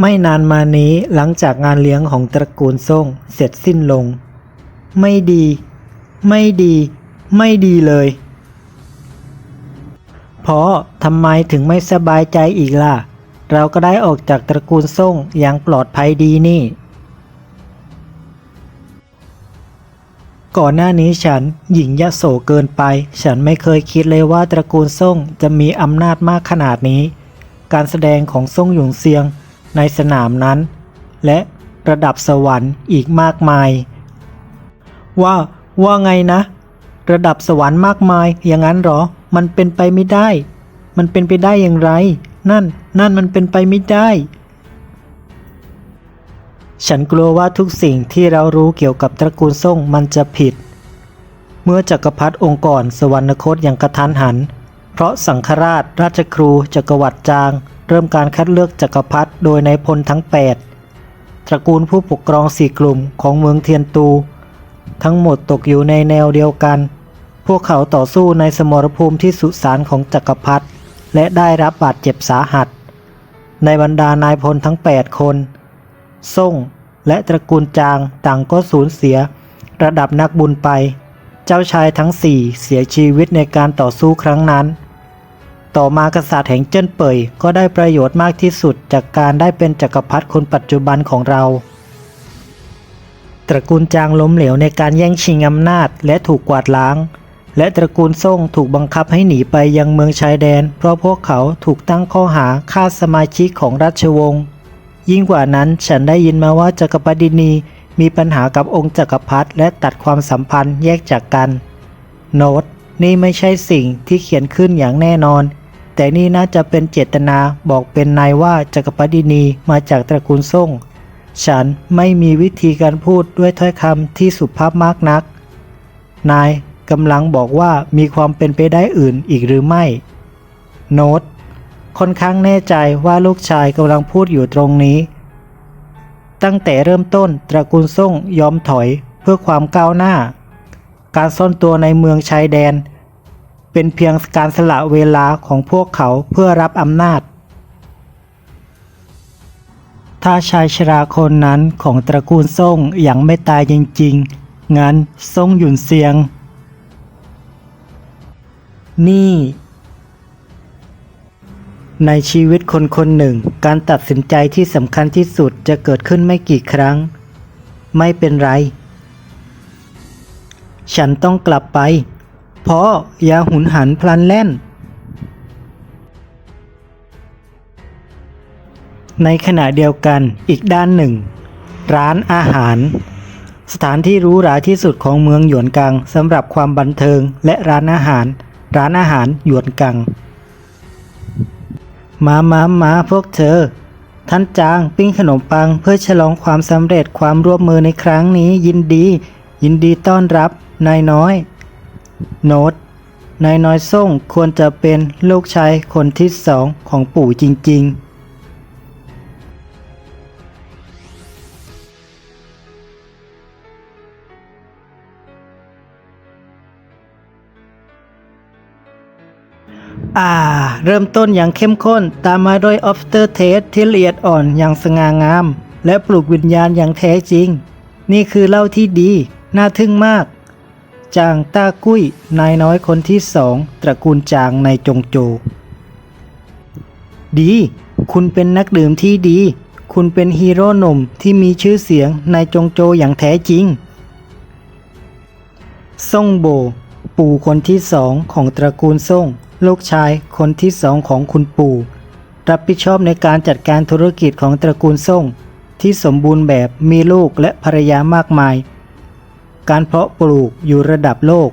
ไม่นานมานี้หลังจากงานเลี้ยงของตระกูลซ่งเสร็จสิ้นลง ไม่ดี ไม่ดี ไม่ดีเลยพราะทำไมถึงไม่สบายใจอีกล่ะ เราก็ได้ออกจากตระกูลซ่งอย่างปลอดภัยดีนี่ ก่อนหน้านี้ฉันหญิงยะโสเกินไป ฉันไม่เคยคิดเลยว่าตระกูลซ่งจะมีอำนาจมากขนาดนี้ การแสดงของซ่งหยงเซียง ในสนามนั้น และระดับสวรรค์อีกมากมาย ว่าว่าไงนะ ระดับสวรรค์มากมายอย่างนั้นหรอ มันเป็นไปไม่ได้ มันเป็นไปได้อย่างไร นั่นนั่นมันเป็นไปไม่ได้ ฉันกลัวว่าทุกสิ่งที่เรารู้เกี่ยวกับตระกูลซ่งมันจะผิด เมื่อจักรพรรดิองค์ก่อนสวรรคตอย่างกระทันหัน เพราะสังฆราชราชครูจักรวรรดิจาง เริ่มการคัดเลือกจักรพรรดิโดยนายพลทั้ง 8 ตระกูลผู้ปกครองสี่กลุ่มของเมืองเทียนตู ทั้งหมดตกอยู่ในแนวเดียวกัน พวกเขาต่อสู้ในสมรภูมิที่สุสานของจักรพรรดิและได้รับบาดเจ็บสาหัส ในบรรดานายพลทั้ง 8 คนซ่งและตระกูลจางต่างก็สูญเสีย ระดับนักบุญไป เจ้าชายทั้งสี่เสียชีวิตในการต่อสู้ครั้งนั้น ต่อมากษัตริย์แห่งเจิ้นเป่ยก็ได้ประโยชน์มากที่สุดจากการได้เป็นจักรพรรดิคนปัจจุบันของเรา ตระกูลจางล้มเหลวในการแย่งชิงอำนาจและถูกกวาดล้าง และตระกูลซ่งถูกบังคับให้หนีไปยังเมืองชายแดน เพราะพวกเขาถูกตั้งข้อหาฆ่าสมาชิกของราชวงศ์ยิ่งกว่านั้นฉันได้ยินมาว่าจักรพรรดินีมีปัญหากับองค์จักรพรรดิและตัดความสัมพันธ์แยกจากกัน โน้ต นี่ไม่ใช่สิ่งที่เขียนขึ้นอย่างแน่นอน แต่นี่น่าจะเป็นเจตนาบอกเป็นนายว่าจักรพรรดินีมาจากตระกูลซ่ง ฉันไม่มีวิธีการพูดด้วยถ้อยคำที่สุภาพมากนัก นายกำลังบอกว่ามีความเป็นไปได้อื่นอีกหรือไม่ โน้ต ค่อนข้างแน่ใจว่าลูกชายกำลังพูดอยู่ตรงนี้ ตั้งแต่เริ่มต้นตระกูลซ่งยอมถอยเพื่อความก้าวหน้า การซ่อนตัวในเมืองชายแดน เป็นเพียงการสละเวลาของพวกเขาเพื่อรับอำนาจ ถ้าชายชราคนนั้นของตระกูลซ่งยังไม่ตายจริงๆ งั้นซ่งหยุนเซียง นี่ ในชีวิตคนคนหนึ่ง การตัดสินใจที่สำคัญที่สุดจะเกิดขึ้นไม่กี่ครั้ง ไม่เป็นไร ฉันต้องกลับไป พราะยาหุนหันพลันแล่น ในขณะเดียวกันอีกด้านหนึ่ง ร้านอาหาร สถานที่รู้หราที่สุดของเมืองหยวนกังสำหรับความบันเทิงและร้านอาหาร ร้านอาหารหยวนกัง มามามาพวกเธอท่านจางปิ้งขนมปังเพื่อฉลองความสำเร็จความร่วมมือในครั้งนี้ยินดี ยินดีต้อนรับนายน้อย โน้ตนายน้อยส่งควรจะเป็นลูกชายคนที่สองของปู่จริง ๆอ่า เริ่มต้นอย่างเข้มข้นตามมาด้วย after taste ที่ละเอียดอ่อนอย่างสง่างาม และปลุกวิญญาณอย่างแท้จริง นี่คือเหล้าที่ดี น่าทึ่งมาก จางต้ากุ้ยนายน้อยคนที่สองตระกูลจางในจงโจ ดี คุณเป็นนักดื่มที่ดี คุณเป็นฮีโร่หนุ่มที่มีชื่อเสียงในจงโจอย่างแท้จริงซ่งโบ ปู่คนที่สองของตระกูลซ่งลูกชายคนที่สองของคุณปู่ รับผิดชอบในการจัดการธุรกิจของตระกูลซ่งที่สมบูรณ์แบบมีลูกและภรรยามากมาย การเพาะปลูกอยู่ระดับโลก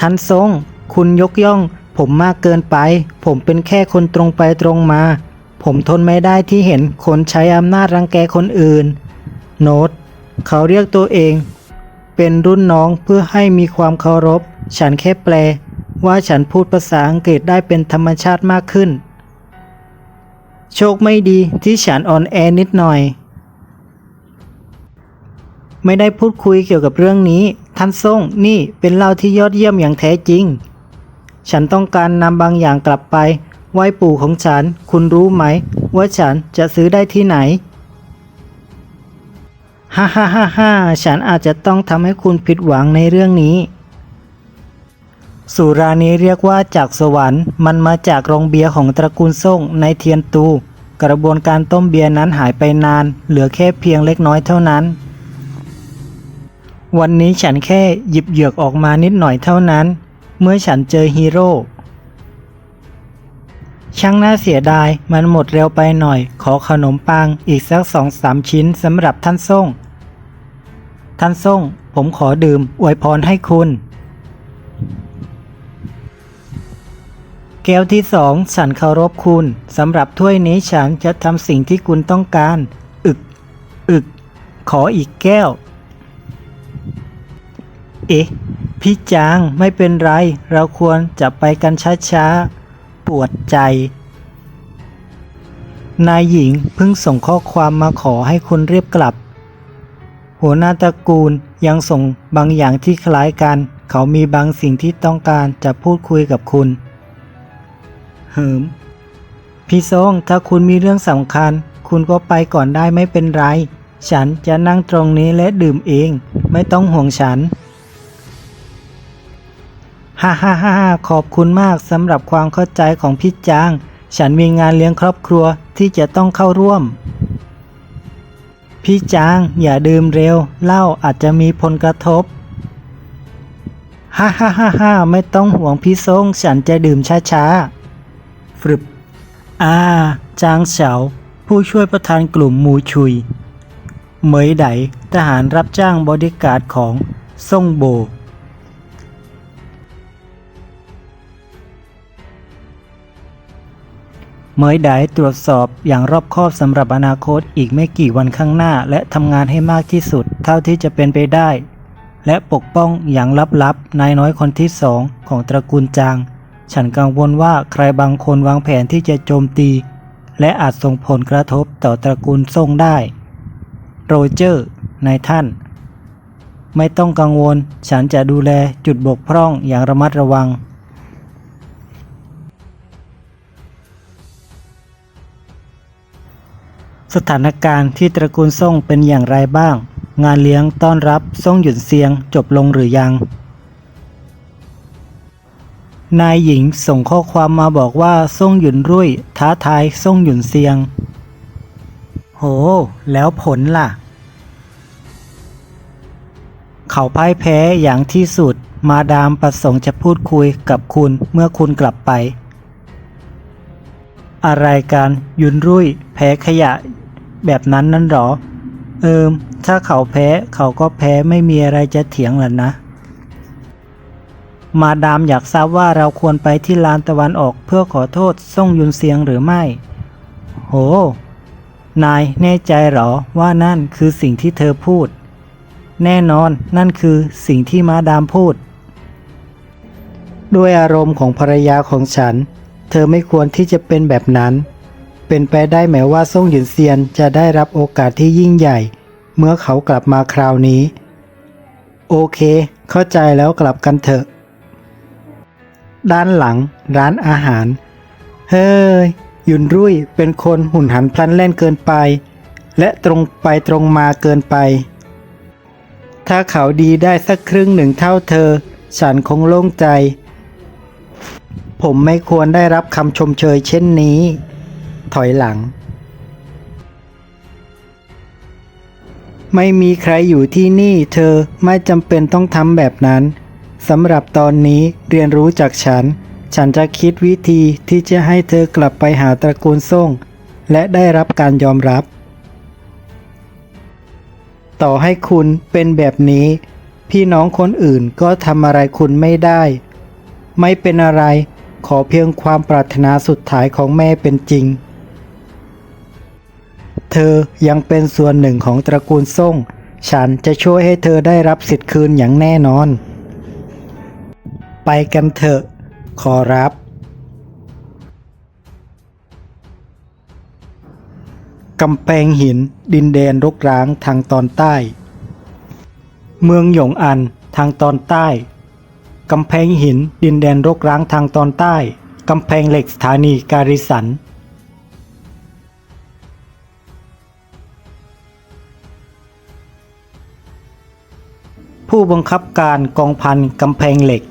ท่านซ่งคุณยกย่อง ผมมากเกินไป ผมเป็นแค่คนตรงไปตรงมา ผมทนไม่ได้ที่เห็นคนใช้อำนาจรังแกคนอื่น โน้ต เขาเรียกตัวเอง เป็นรุ่นน้องเพื่อให้มีความเคารพ ฉันแค่แปล ว่าฉันพูดภาษาอังกฤษได้เป็นธรรมชาติมากขึ้น โชคไม่ดีที่ฉันอ่อนแอนิดหน่อย ไม่ได้พูดคุยเกี่ยวกับเรื่องนี้ ท่านส่งนี่เป็นเล่าที่ยอดเยี่ยมอย่างแท้จริง ฉันต้องการนำบางอย่างกลับไป ไหว้ปู่ของฉัน คุณรู้ไหม ว่าฉันจะซื้อได้ที่ไหนฮ่าฮ่าฮ่าฮ่าฉันอาจจะต้องทำให้คุณผิดหวังในเรื่องนี้ สุรานี้เรียกว่าจากสวรรค์ มันมาจากโรงเบียร์ของตระกูลส่งในเทียนตู กระบวนการต้มเบียร์นั้นหายไปนาน เหลือแค่เพียงเล็กน้อยเท่านั้น วันนี้ฉันแค่หยิบเหยือกออกมานิดหน่อยเท่านั้น เมื่อฉันเจอฮีโร่ช่างน่าเสียดายมันหมดเร็วไปหน่อย ขอขนมปังอีกสักสองสามชิ้นสำหรับท่านส่ง ท่านส่ง ผมขอดื่มอวยพรให้คุณ แก้วที่สองฉันเคารพคุณสำหรับถ้วยนี้ฉันจะทำสิ่งที่คุณต้องการ อึก อึก ขออีกแก้ว เอ๊ะ พี่จางไม่เป็นไร เราควรจะไปกันช้าๆ ปวดใจ นายหญิงเพิ่งส่งข้อความมาขอให้คุณเรียบกลับ หัวหน้าตระกูลยังส่งบางอย่างที่คล้ายกัน เขามีบางสิ่งที่ต้องการจะพูดคุยกับคุณ เหิม พี่โซงถ้าคุณมีเรื่องสำคัญ คุณก็ไปก่อนได้ไม่เป็นไรฉันจะนั่งตรงนี้และดื่มเอง ไม่ต้องห่วงฉัน ฮ่าฮ่าฮ่าฮ่าขอบคุณมากสำหรับความเข้าใจของพี่จาง ฉันมีงานเลี้ยงครอบครัวที่จะต้องเข้าร่วม พี่จางอย่าดื่มเร็วเหล้าอาจจะมีผลกระทบฮ่าฮ่าฮ่าฮ่าไม่ต้องห่วงพี่ซงฉันจะดื่มช้าๆฟรึบอ่าจางเฉา ผู้ช่วยประธานกลุ่มมูชุย เหมยไดทหารรับจ้างบอดี้การ์ดของซ่งโบ เมยไดตรวจสอบอย่างรอบคอบสำหรับอนาคตอีกไม่กี่วันข้างหน้า และทำงานให้มากที่สุด เท่าที่จะเป็นไปได้ และปกป้องอย่างลับๆนายน้อยคนที่สองของตระกูลจาง ฉันกังวลว่าใครบางคนวางแผนที่จะโจมตี และอาจส่งผลกระทบต่อตระกูลส่งได้ โรเจอร์นายท่าน ไม่ต้องกังวล ฉันจะดูแลจุดบกพร่องอย่างระมัดระวัง สถานการณ์ที่ตระกูลส่งเป็นอย่างไรบ้าง งานเลี้ยงต้อนรับส่งหยุนเซียงจบลงหรือยัง นายหญิงส่งข้อความมาบอกว่าส่งหยุนรุ่ยท้าทายส่งหยุนเซียง โห แล้วผลล่ะ เขาพ่ายแพ้อย่างที่สุด มาดามประสงค์จะพูดคุยกับคุณเมื่อคุณกลับไปอะไรกันยุนรุ่ยแพ้ขยะ แบบนั้นนั่นหรอ เอิมถ้าเขาแพ้เขาก็แพ้ไม่มีอะไรจะเถียงหรอกนะ มาดามอยากทราบว่าเราควรไปที่ลานตะวันออกเพื่อขอโทษส่งยุนเซียงหรือไม่ โห นายแน่ใจหรอว่านั่นคือสิ่งที่เธอพูด แน่นอนนั่นคือสิ่งที่มาดามพูด ด้วยอารมณ์ของภรรยาของฉัน เธอไม่ควรที่จะเป็นแบบนั้น เป็นไปได้ไหมว่าซ่งหยุนเซียนจะได้รับโอกาสที่ยิ่งใหญ่ เมื่อเขากลับมาคราวนี้ โอเค เข้าใจแล้วกลับกันเถอะ ด้านหลัง ร้านอาหาร เฮ้ยยุนรุ่ยเป็นคนหุ่นหันพลันแล่นเกินไป และตรงไปตรงมาเกินไป ถ้าเขาดีได้สักครึ่งหนึ่งเท่าเธอ ฉันคงโล่งใจ ผมไม่ควรได้รับคำชมเชยเช่นนี้ ถอยหลัง ไม่มีใครอยู่ที่นี่เธอไม่จำเป็นต้องทำแบบนั้นสำหรับตอนนี้เรียนรู้จากฉัน ฉันจะคิดวิธีที่จะให้เธอกลับไปหาตระกูลส่ง และได้รับการยอมรับ ต่อให้คุณเป็นแบบนี้ พี่น้องคนอื่นก็ทำอะไรคุณไม่ได้ ไม่เป็นอะไรขอเพียงความปรารถนาสุดท้ายของแม่เป็นจริง เธอยังเป็นส่วนหนึ่งของตระกูลส่ง ฉันจะช่วยให้เธอได้รับสิทธิ์คืนอย่างแน่นอน ไปกันเถอะ ขอรับ กำแพงหินดินแดนรกร้างทางตอนใต้ เมืองหยงอันทางตอนใต้ กำแพงหินดินแดนรกร้างทางตอนใต้ กำแพงเหล็กสถานีการิสัน ผู้บังคับการกองพันกำแพงเหล็ก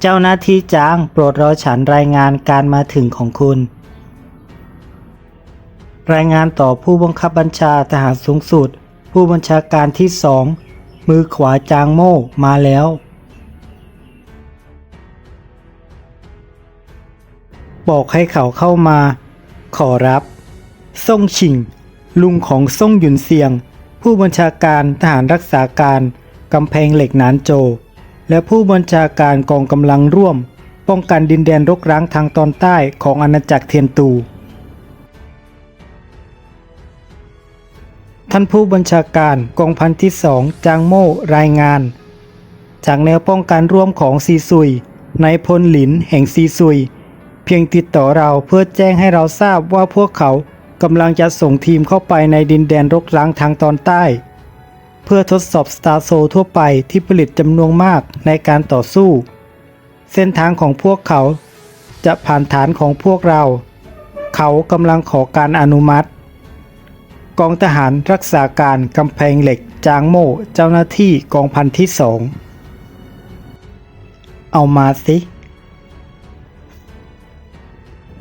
เจ้าหน้าที่จ้างโปรดรอฉันรายงานการมาถึงของคุณ รายงานต่อผู้บังคับบัญชาทหารสูงสุด ผู้บัญชาการที่สองมือขวาจางโม่มาแล้ว บอกให้เขาเข้ามา ขอรับ ซ่งชิง ลุงของซ่งหยุนเซียง ผู้บัญชาการทหารรักษาการกำแพงเหล็กหนานโจ และผู้บัญชาการกองกำลังร่วม ป้องกันดินแดนรกร้างทางตอนใต้ของอาณาจักรเทียนตู ท่านผู้บัญชาการกองพันที่สองจางโม่รายงาน จากแนวป้องกันร่วมของซีซุยในายพลหลินแห่งซีซุย เพียงติดต่อเราเพื่อแจ้งให้เราทราบว่าพวกเขา กำลังจะส่งทีมเข้าไปในดินแดนรกร้างทางตอนใต้ เพื่อทดสอบสตาร์โซทั่วไปที่ผลิตจำนวนมากในการต่อสู้ เส้นทางของพวกเขาจะผ่านฐานของพวกเรา เขากำลังขอการอนุมัติ กองทหารรักษาการกำแพงเหล็กจางโม่เจ้าหน้าที่กองพันที่สอง เอามาสิ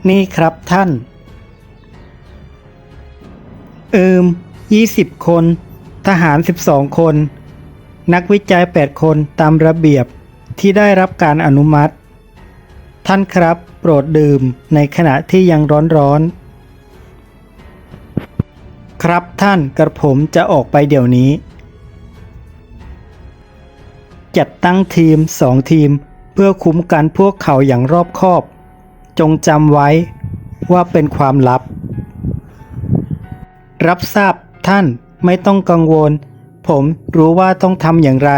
นี่ครับท่าน เอิม 20 คน ทหาร 12 คน นักวิจัย 8 คนตามระเบียบที่ได้รับการอนุมัติ ท่านครับโปรดดื่มในขณะที่ยังร้อนๆ ครับท่านกระผมจะออกไปเดี๋ยวนี้ จัดตั้งทีมสองทีมเพื่อคุ้มกันพวกเขาอย่างรอบคอบ จงจำไว้ว่าเป็นความลับ รับทราบท่านไม่ต้องกังวล ผมรู้ว่าต้องทำอย่างไร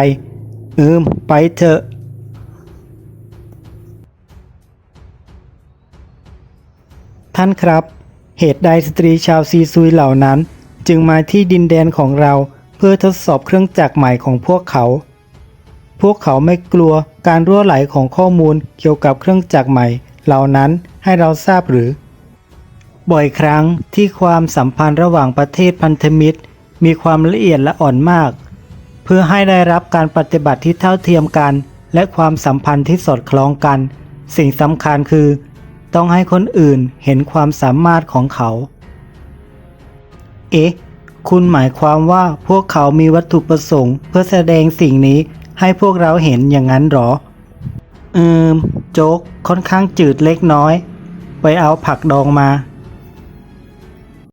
อืม ไปเถอะ ท่านครับ เหตุใดสตรีชาวซีซุยเหล่านั้น จึงมาที่ดินแดนของเราเพื่อทดสอบเครื่องจักรใหม่ของพวกเขา พวกเขาไม่กลัวการรั่วไหลของข้อมูลเกี่ยวกับเครื่องจักรใหม่เหล่านั้นให้เราทราบหรือ บ่อยครั้งที่ความสัมพันธ์ระหว่างประเทศพันธมิตร มีความละเอียดและอ่อนมาก เพื่อให้ได้รับการปฏิบัติที่เท่าเทียมกัน และความสัมพันธ์ที่สอดคล้องกัน สิ่งสำคัญคือ ต้องให้คนอื่นเห็นความสามารถของเขา เอ๊ะ คุณหมายความว่าพวกเขามีวัตถุประสงค์ เพื่อแสดงสิ่งนี้ให้พวกเราเห็นอย่างนั้นหรอ อืม โจ๊กค่อนข้างจืดเล็กน้อย ไปเอาผักดองมา